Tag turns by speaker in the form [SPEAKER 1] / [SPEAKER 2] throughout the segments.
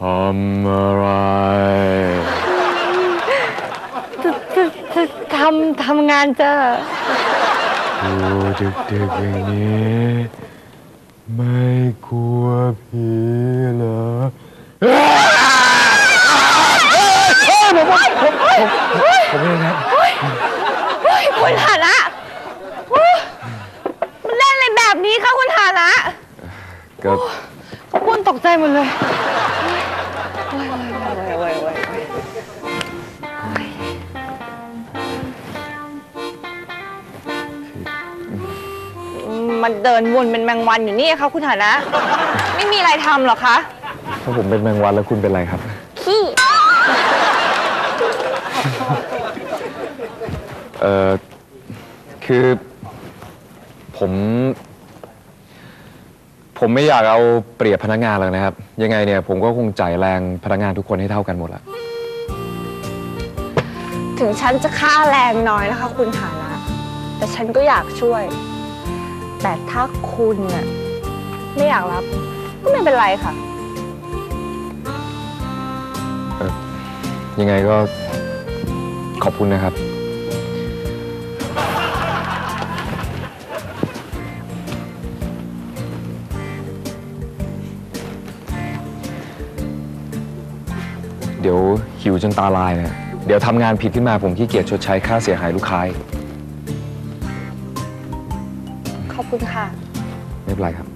[SPEAKER 1] ทำอะไร
[SPEAKER 2] จะจะจะทำทำงานจ้ะ
[SPEAKER 1] ดูดึกๆอย่างนี้ ไม่กลัวผีเหรอผมเองครับ
[SPEAKER 2] เฮ้ยคุณฐานะโอ้มันเล่นอะไรแบบนี้คะคุณฐานะ
[SPEAKER 1] ก็
[SPEAKER 2] ขอบคุณตกใจหมดเลย มันเดินวนเป็นแมงวันอยู่นี่คะคุณฐานะ ไม่มีอะไรทำหรอคะ
[SPEAKER 1] ถ้าผมเป็นแมงวันแล้วคุณเป็นอะไรครับ
[SPEAKER 2] ขี้
[SPEAKER 1] เอ่อ คือ ผม ผมไม่อยากเอาเปรียบพนักงานหรอกนะครับ ยังไงเนี่ยผมก็คงจ่ายแรงพนักงานทุกคนให้เท่ากันหมดละ
[SPEAKER 2] ถึงฉันจะค่าแรงน้อยนะคะ คุณฐานะ แต่ฉันก็อยากช่วย แต่ถ้าคุณน่ะไม่อยากรับ ก็ไม่เป็นไรค่ะ
[SPEAKER 1] ยังไงก็ขอบคุณนะครับ เดี๋ยวหิวจนตาลายเนี่ยเดี๋ยวทำงานผิดขึ้นมาผมขี้เกียจชดใช้ค่าเสียหายลูกค้าอีก
[SPEAKER 2] อบคุณค่ะ
[SPEAKER 1] ไม่เป็นไรครับ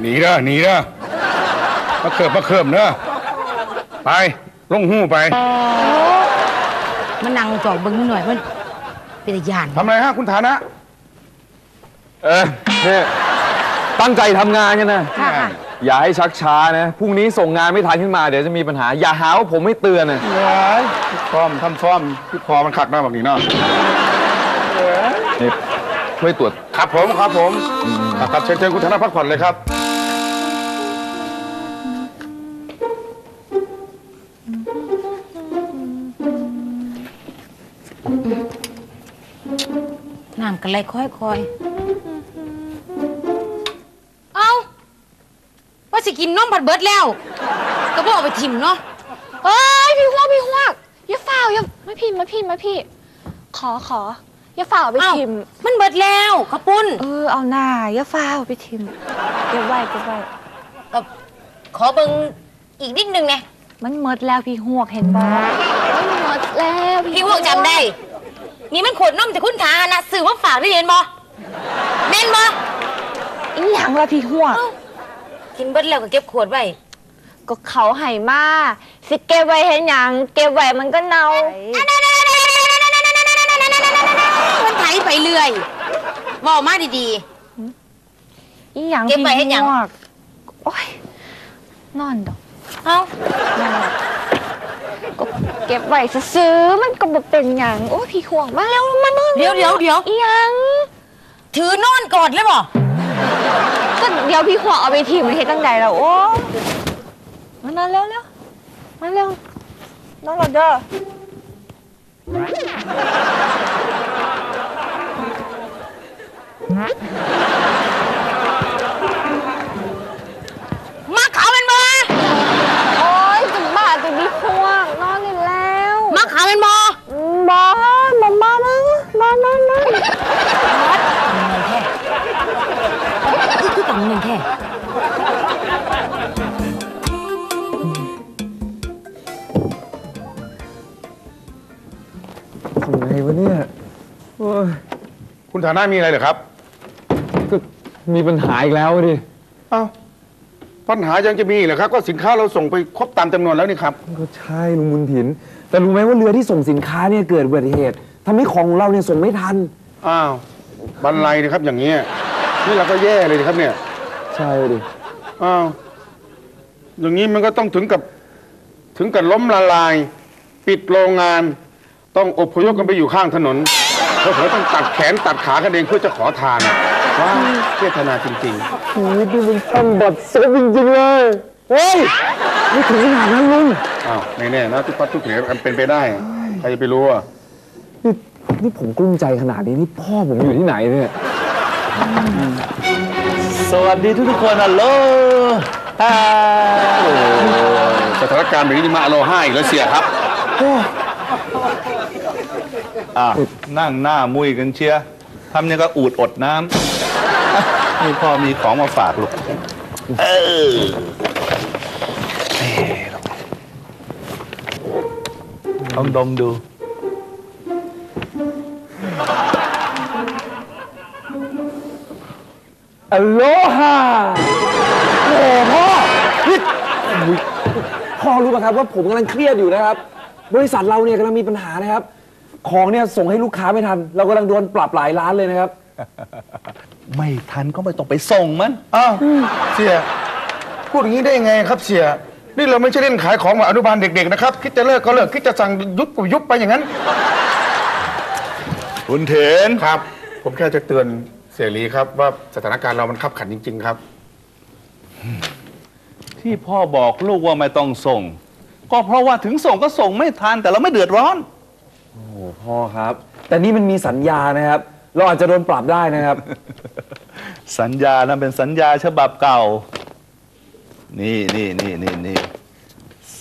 [SPEAKER 3] หนีเด้อหนีเด้อมาเคิบมาเคิบเด้อไป ลงหู้ไป
[SPEAKER 4] มานั่งจอบเบิ้งนิดหน่อยมันเป็นตาย่าน
[SPEAKER 3] ทำอะไรฮะคุณฐานะ
[SPEAKER 1] เออเนี่ยตั้งใจทำงานกันนะ
[SPEAKER 4] ค่ะค่ะ
[SPEAKER 1] อย่าให้ชักช้านะพรุ่งนี้ส่งงานไม่ทันขึ้นมาเดี๋ยวจะมีปัญหา อย่าหาว่าผมไม่เตือนนะ
[SPEAKER 3] ว้ายฟอมทำฟอมที่คอมันขัดหน้าแบบนี้เนาะ
[SPEAKER 1] นี่ช่วยตรวจ
[SPEAKER 3] ครับผมครับผมอะครับเชิญเชิญคุณฐานะพักผ่อนเลยครับ
[SPEAKER 4] น้ำกันไหลค่อยคอย กินนมผัดเบิดแล้ว ก็บอกเอาไปทิมเนาะ
[SPEAKER 2] เอ้ยพี่ฮวกพี่ฮวกอย่าฝ่าวอย่าไม่พิมพ์มาพิมพ์มาพี่ ขอขออย่าฝ่าวไป
[SPEAKER 4] เอ้า
[SPEAKER 2] ทิม
[SPEAKER 4] มันเบิดแล้วข้าวปุ้น
[SPEAKER 2] เออเอาหน้าอย่าฝ่าวไปทิมเก็บไว้เก็บไว้
[SPEAKER 4] ก็ขอเบิ้งอีกนิดนึงไง
[SPEAKER 2] มันหมดแล้วพี่ฮวกเห็นบ่มันหมดแล้ว
[SPEAKER 4] พี่พวกจำได้ นี่มันขวดนมจากคุณทานะสื่อว่าฝากได้เรียนบ่แม่นบ่
[SPEAKER 2] อีหยังละพี่ฮวก
[SPEAKER 4] กินเบิดแล้วก็เก็บขวดไว้
[SPEAKER 2] ก็เขาให้มาสิเก็บไว้เห็นหยังเก็บไว้มันก็เน่า
[SPEAKER 4] มันไถไปเรื่อยบอกมาดี
[SPEAKER 2] อีหยัง
[SPEAKER 4] เก็บไว้เฮ็ดหยัง
[SPEAKER 2] พี่ฮวกโอ้ยนอนดอก
[SPEAKER 4] ๆ เอ้า
[SPEAKER 2] นั่นแหละก็เก็บไว้ซื้อๆมันก็บ่เป็นหยังโอ้ยพี่ห่วงมาแล้วมานอน
[SPEAKER 4] เดี๋ยวเดี๋ยวเดี๋ยว
[SPEAKER 2] อีหยัง
[SPEAKER 4] ถือนอนกอดเลยบ่
[SPEAKER 2] ก็เดี๋ยวพี่ห่วงเอาไปทีมเฮ็ดตั้งใดแล้วโอ้มานอนเร็วเร็วมาเร็วนอนหลับเด้อ
[SPEAKER 4] มาขาวเป็นบ่
[SPEAKER 2] โอ้ยจะบ้าจะพี่ห่วงนอนได้แล้ว
[SPEAKER 4] มาขาวเป็นบ่
[SPEAKER 1] ทำไงวะเนี่ยโอ้ย
[SPEAKER 3] คุณฐานะมีอะไรเหรอครับ
[SPEAKER 1] ก็มีปัญหาอีกแล้วดิ
[SPEAKER 3] เอ้าปัญหายังจะมีอีกเหรอครับ ก็สินค้าเราส่งไปครบตามจำนวนแล้วนี่ครับ
[SPEAKER 1] ก็ใช่ลุงบุญถิน แต่รู้ไหมว่าเรือที่ส่งสินค้าเนี่ยเกิดอุบัติเหตุทำให้ของของเราเนี่ยส่งไม่ทัน
[SPEAKER 3] อ้าวบันไลนะครับอย่างนี้ยนี่เราก็แย่เลยนะครับเนี่ย
[SPEAKER 1] ใช่ดิ
[SPEAKER 3] อ้าว อย่างนี้มันก็ต้องถึงกับถึงกับล้มละลาย ปิดโรงงาน ต้องอพยพกันไปอยู่ข้างถนนเผลอๆต้องตัดแขนตัดขากันเองเพื่อจะขอทานว้าวเวทนาจริง
[SPEAKER 1] ชีวิตนี่มันต้นบัดซบจริงๆเลยเฮ้ยไม่ถึงขนาดนั้นลุง
[SPEAKER 3] ๆอ้าวไม่แน่นะทุกปัดทุกเถมันเป็นไปได้ใครจะไปรู้อะ
[SPEAKER 1] นี่นี่ผมกลุ้มใจขนาดนี้นี่พ่อผมอยู่ที่ไหนเนี่ย
[SPEAKER 4] ส
[SPEAKER 5] สวัสดีทุกๆคนฮัลโหลฮ่า
[SPEAKER 3] สถานการณ์แบบนี้มาอโลห้าอีกแล้วเสียครับ
[SPEAKER 5] อะนั่งหน้ามุยกันเชียร์ทำยังก็อูดอดน้ำนี่พ่อมีของมาฝากลูกเออลองดมดู
[SPEAKER 1] อโลฮาโอ้พ่อพ่อรู้ป่ะครับว่าผมกำลังเครียดอยู่นะครับ บริษัทเราเนี่ยกำลังมีปัญหานะครับ ของเนี่ยส่งให้ลูกค้าไม่ทัน เรากำลังโดนปรับหลายล้านเลยนะครับ
[SPEAKER 5] ไม่ทันก็ไม่ต้องไปส่งมัน
[SPEAKER 3] อ้าวเสียพูดอย่างนี้ได้ยังไงครับเสีย นี่เราไม่ใช่เล่นขายของแบบอนุบาลเด็กๆนะครับ คิดจะเลิกก็เลิกคิดจะสั่งยุบก็ยุบไปอย่างนั้น
[SPEAKER 5] คุณเถน
[SPEAKER 3] ครับ ผมแค่จะเตือนเสียหลีครับว่าสถานการณ์เรามันขับขันจริง ๆ ครับ
[SPEAKER 5] ที่พ่อบอกลูกว่าไม่ต้องส่ง ก็เพราะว่าถึงส่งก็ส่งไม่ทันแต่เราไม่เดือดร้อน
[SPEAKER 1] โอ้พ่อครับ แต่นี่มันมีสัญญานะครับ เราอาจจะโดนปรับได้นะครับ
[SPEAKER 5] สัญญานั้นเป็นสัญญาฉบับเก่า นี่นี่นี่นี่นี่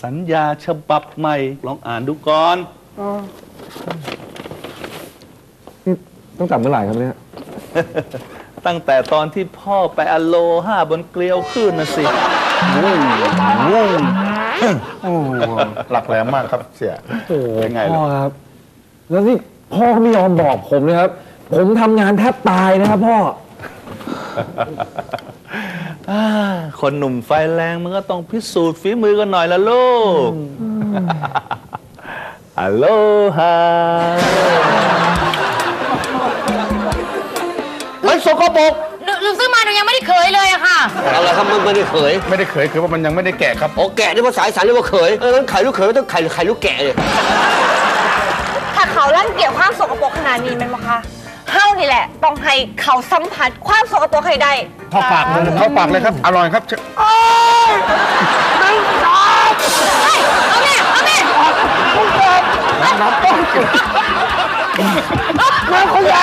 [SPEAKER 5] สัญญาฉบับใหม่ ลองอ่านดูก่อน
[SPEAKER 1] ต้องกลับเมื่อไหร่ครับเนี่ย
[SPEAKER 5] ตั้งแต่ตอนที่พ่อไปอโลห้าบนเกลียวขึ้นนะสิ
[SPEAKER 3] โอ้หลักแหลมมากครับเสีย
[SPEAKER 1] โอ้
[SPEAKER 5] เป็นไง
[SPEAKER 1] พ่
[SPEAKER 5] ล่ะ
[SPEAKER 1] อครับ แล้วนี่พ่อก็ไม่ยอมบอกผมเลยครับ ผมทำงานแทบตายนะครับพ่อ
[SPEAKER 5] อ่าคนหนุ่มไฟแรงมันก็ต้องพิสูจน์ฝีมือกันหน่อยละลูกอโลฮา
[SPEAKER 3] กปรก
[SPEAKER 4] หนูหนูซื้อมาหนูยังไม่ได้เขยเลยอะค่ะ
[SPEAKER 6] อะไรครับมันไม่ได้เขย
[SPEAKER 3] ไม่ได้เขยคือว่ามันยังไม่ได้แกะครับ
[SPEAKER 6] โอ้แกะนี่ภาษาอีสานเรียกว่าเขยเออนั้นไข่ลูกเขยต้องไข่ไข่ลูกแกะเลย
[SPEAKER 2] ถ้าเขาลั่นเกี่ยวความสกปรกขนาดนี้เป็นมคะเฮานี่แหละ ต้องให้เขาสัมผัสความสกปรกให้ได้
[SPEAKER 3] เข้าปากเลยเข้าปากเลยครับ อร่อยครับ
[SPEAKER 2] เชิงเฮ้ยเอา
[SPEAKER 4] แม่เอาแม่
[SPEAKER 3] น้ำต้ม มันข
[SPEAKER 2] ยะ